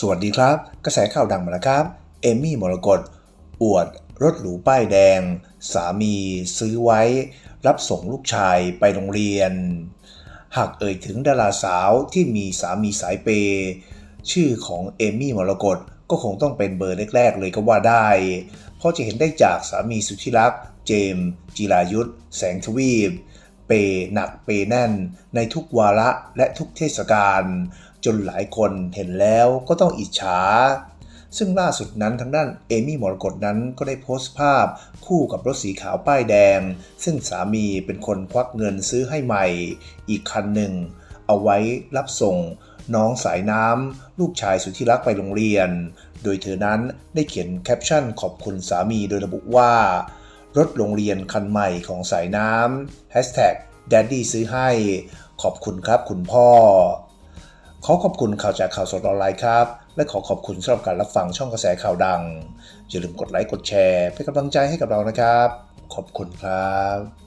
สวัสดีครับ กระแสข่าวดังมาแล้วครับ เอมี่มรกตอวดรถหรูป้ายแดง สามีซื้อไว้ รับส่งลูกชายไปโรงเรียน หากเอ่ยถึงดาราสาวที่มีสามีสายเปย์ชื่อของเอมี่มรกตก็คงต้องเป็นเบอร์แรก ๆ เลยก็ว่าได้ เพราะจะเห็นได้จากสามีสุดที่รัก เจมส์จิรายุทธแสงทวีป ย์หนักเปย์แน่น ในทุกวาระและทุกเทศกาลจนหลายคนเห็นแล้วก็ต้องอิจฉา ซึ่งล่าสุดนั้นทางด้านเอมี่มรกตนั้นก็ได้โพสต์ภาพคู่กับรถสีขาวป้ายแดง ซึ่งสามีเป็นคนควักเงินซื้อให้ใหม่ อีกคันหนึ่ง เอาไว้รับส่งน้องสายน้ำ ลูกชายสุดที่รักไปโรงเรียน โดยเธอนั้นได้เขียนแคปชั่นขอบคุณสามีโดยระบุว่า รถโรงเรียนคันใหม่ของสายน้ำ แดดดี้ซื้อให้ขอบคุณครับคุณพ่อ ขอขอบคุณข่าวจากข่าวสดออนไลน์ครับ และขอขอบคุณสำหรับการรับฟังช่องกระแสข่าวดัง อย่าลืมกดไลค์กดแชร์เป็นกำลังใจให้กับเรานะครับ ขอบคุณครับ